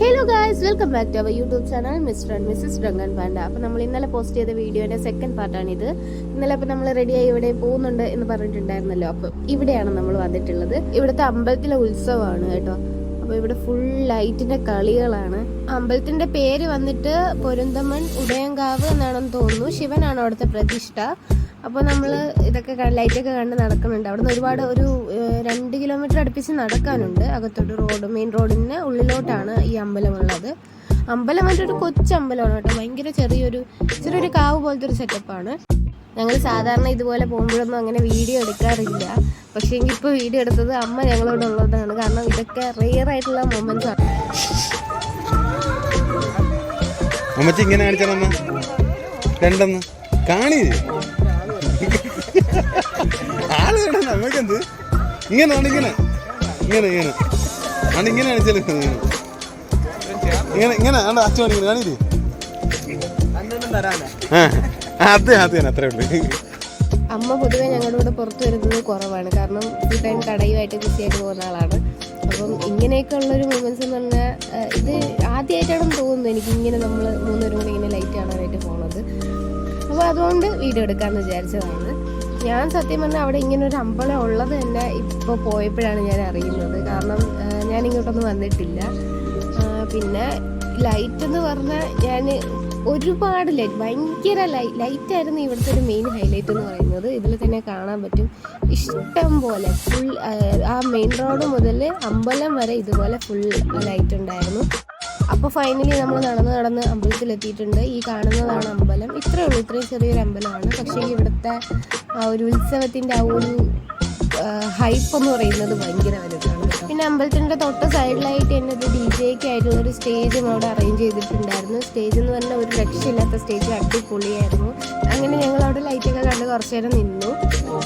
Hello guys welcome back to our YouTube channel Mr and Mrs Drunken Panda അപ്പോൾ നമ്മൾ ഇന്നലെ post ചെയ്ത വീഡിയോന്റെ second പാർട്ടാണിത് ഇന്നലെ അപ്പോൾ നമ്മൾ റെഡിയായി ഇവിടെ പോകുന്നുണ്ട് എന്ന് പറഞ്ഞിട്ടുണ്ടായിരുന്നല്ലോ. അപ്പോൾ ഇവിടെയാണ് നമ്മൾ വന്നിട്ടുള്ളത്. ഇവിടുത്തെ അമ്പലത്തിലെ ഉത്സവമാണ് കേട്ടോ. അപ്പോൾ ഇവിടെ ഫുൾ ലൈറ്റിന്റെ കളികളാണ്. അമ്പലത്തിന്റെ പേര് വന്നിട്ട് പൊരുന്തമൺ ഉടയങ്കാവ് എന്നാണെന്ന് തോന്നുന്നു. ശിവനാണ് അവിടുത്തെ പ്രതിഷ്ഠ. അപ്പോൾ നമ്മൾ ഇതൊക്കെ ലൈറ്റ് ലൈറ്റൊക്കെ കണ്ട് നടക്കുന്നുണ്ട്. അവിടെ നിന്ന് ഒരുപാട് ഒരു രണ്ട് കിലോമീറ്റർ അടുപ്പിച്ച് നടക്കാനുണ്ട്. അകത്തോട്ട് റോഡ് മെയിൻ റോഡിന് ഉള്ളിലോട്ടാണ് ഈ അമ്പലമുള്ളത് അമ്പലം ഒരു കൊച്ചമ്പലമാണ് കേട്ടോ. ഭയങ്കര ചെറിയൊരു ചെറിയൊരു കാവ് പോലത്തെ ഒരു സെറ്റപ്പാണ് ഞങ്ങൾ സാധാരണ ഇതുപോലെ പോകുമ്പോഴൊന്നും അങ്ങനെ വീഡിയോ എടുക്കാറില്ല. പക്ഷേ എങ്കിൽ ഇപ്പോൾ വീഡിയോ എടുത്തത് അമ്മ ഞങ്ങളോട് ഉള്ളതാണ് കാരണം ഇതൊക്കെ റിയർ ആയിട്ടുള്ള മൊമെന്റ്സ് ആണ്. ഇങ്ങനെ കാണിച്ചാൽ രണ്ടെന്ന് ആൾ വേണ്ട നമുക്കെന്ത് ഇങ്ങനെ. ഇങ്ങനെ ഇങ്ങനെ. ഇങ്ങനെ ആണ് ഇങ്ങനെ കാണിച്ചാലും ഇങ്ങനെ. ഇങ്ങനെ ആണ്ട് അച്ഛൻ ഇങ്ങനെ കാണിയില്ലേ? അതെ അത് അത്രേ ഉള്ളൂ. അമ്മ പൊതുവെ ഞങ്ങളുടെ കൂടെ പുറത്തു വരുന്നത് കുറവാണ്. കാരണം ഫുൾ ടൈം കടയുമായിട്ട് ബിസിയായിട്ട് പോകുന്ന ആളാണ്. അപ്പം ഇങ്ങനെയൊക്കെ ഉള്ളൊരു മൂമെന്റ്സ് എന്ന് പറഞ്ഞാൽ ഇത് ആദ്യമായിട്ടാണെന്ന് തോന്നുന്നു എനിക്ക് ഇങ്ങനെ നമ്മൾ മൂന്നുപേരും കൂടെ ഇങ്ങനെ ലൈറ്റ് കാണാനായിട്ട് അപ്പോൾ അതുകൊണ്ട് വീഡിയോ എടുക്കാമെന്ന് വിചാരിച്ചതാണ്. ഞാൻ സത്യം പറഞ്ഞാൽ അവിടെ ഇങ്ങനെ ഒരു അമ്പലം ഉള്ളത് തന്നെ ഇപ്പോൾ പോയപ്പോഴാണ് ഞാൻ അറിയുന്നത്. കാരണം ഞാൻ ഇങ്ങോട്ടൊന്നും വന്നിട്ടില്ല. പിന്നെ ലൈറ്റ് എന്ന് പറഞ്ഞാൽ ഞാൻ ഒരുപാട് ലൈറ്റ് ഭയങ്കര ലൈറ്റ് ആയിരുന്നു ഇവിടുത്തെ ഒരു മെയിൻ ഹൈലൈറ്റ് എന്ന് പറയുന്നത്. ഇതിൽ തന്നെ കാണാൻ പറ്റും. ഇഷ്ടം പോലെ ഫുൾ ആ മെയിൻ റോഡ് മുതൽ അമ്പലം വരെ ഇതുപോലെ ഫുൾ ലൈറ്റ് ഉണ്ടായിരുന്നു. അപ്പോൾ ഫൈനലി നമ്മൾ നടന്ന് നടന്ന് അമ്പലത്തിലെത്തിയിട്ടുണ്ട് ഈ കാണുന്നതാണ് അമ്പലം. ഇത്രയേ ഉള്ളൂ. ഇത്രയും ചെറിയൊരു അമ്പലമാണ്. പക്ഷേ ഇവിടുത്തെ ആ ഒരു ഉത്സവത്തിന്റെ ആ ഒരു ഹൈപ്പ് എന്ന് പറയുന്നത് ഭയങ്കര വലുതാണ്. പിന്നെ അമ്പലത്തിന്റെ തൊട്ട സൈഡിലായിട്ട് തന്നെ ഒരു ഡി ജെക്ക് ആയിട്ടുള്ള ഒരു സ്റ്റേജും അവിടെ അറേഞ്ച് ചെയ്തിട്ടുണ്ടായിരുന്നു. സ്റ്റേജ് എന്ന് പറഞ്ഞാൽ ഒരു രക്ഷയില്ലാത്ത സ്റ്റേജ് അടിപൊളിയായിരുന്നു. അങ്ങനെ ഞങ്ങൾ അവിടെ ലൈറ്റൊക്കെ കണ്ട് കുറച്ചു നേരം നിന്നു.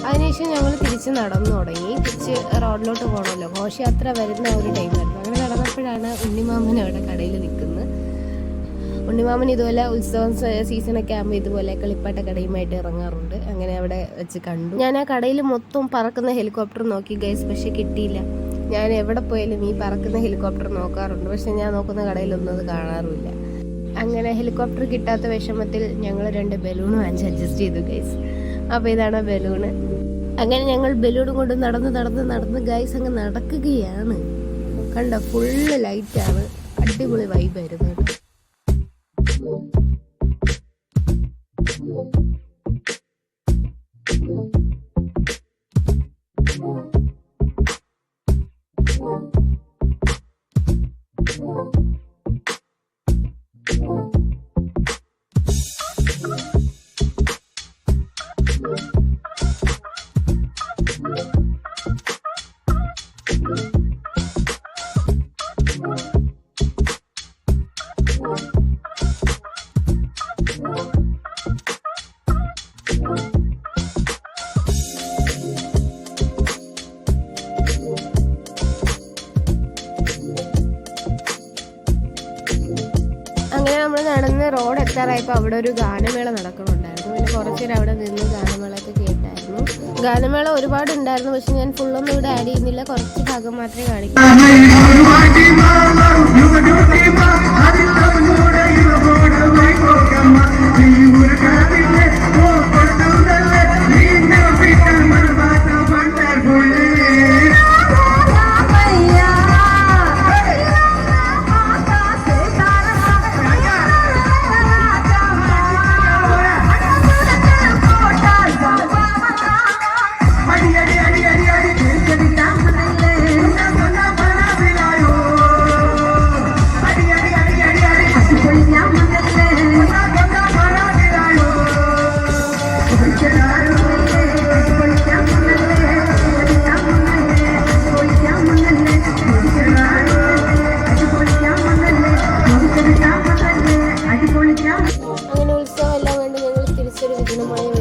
അതിനുശേഷം ഞങ്ങൾ തിരിച്ച് നടന്നു തുടങ്ങി. തിരിച്ച് റോഡിലോട്ട് പോകണമല്ലോ ഘോഷയാത്ര വരുന്ന ഒരു ടൈമായിരുന്നു അങ്ങനെ നടന്നപ്പോഴാണ് ഉണ്ണിമാമൻ അവിടെ കടയിൽ നിൽക്കുന്നത്. ഉണ്ണിമാമൻ ഇതുപോലെ ഉത്സവം സീസണൊക്കെ ആകുമ്പോൾ ഇതുപോലെ കളിപ്പാട്ട കടയുമായിട്ട് ഇറങ്ങാറുണ്ട്. അങ്ങനെ അവിടെ വെച്ച് കണ്ടു. ഞാൻ ആ കടയിൽ മൊത്തം പറക്കുന്ന ഹെലികോപ്റ്റർ നോക്കി ഗൈസ് പക്ഷെ കിട്ടിയില്ല. ഞാൻ എവിടെ പോയാലും ഈ പറക്കുന്ന ഹെലികോപ്റ്റർ നോക്കാറുണ്ട്. പക്ഷെ ഞാൻ നോക്കുന്ന കടയിലൊന്നും അത് കാണാറുമില്ല. അങ്ങനെ ഹെലികോപ്റ്റർ കിട്ടാത്ത വിഷമത്തിൽ ഞങ്ങൾ രണ്ട് ബലൂൺ വാങ്ങിച്ച് അഡ്ജസ്റ്റ് ചെയ്തു ഗൈസ് അപ്പോൾ ഇതാണ് ബലൂണ് അങ്ങനെ ഞങ്ങൾ ബലൂണും കൊണ്ട് നടന്ന് നടന്ന് നടന്ന് ഗൈസ് അങ്ങ് നടക്കുകയാണ്. കണ്ട ഫുള്ള് ലൈറ്റാണ് അടിപൊളി വൈബായിരുന്നു കേട്ടോ. അങ്ങനെ നമ്മൾ നടന്ന് റോഡ് എത്താറായപ്പോൾ അവിടെ ഒരു ഗാനമേള നടക്കുന്നുണ്ടായിരുന്നു പിന്നെ കുറച്ചുനേരം അവിടെ നിന്ന് ഗാനമേളയൊക്കെ കേട്ടായിരുന്നു ഗാനമേള ഒരുപാട് ഉണ്ടായിരുന്നു പക്ഷെ ഞാൻ ഫുള്ളൊന്നും ഇവിടെ ആഡ് ചെയ്യുന്നില്ല കുറച്ച് ഭാഗം മാത്രമേ കാണിക്കൂ തൃപ്തികരമായ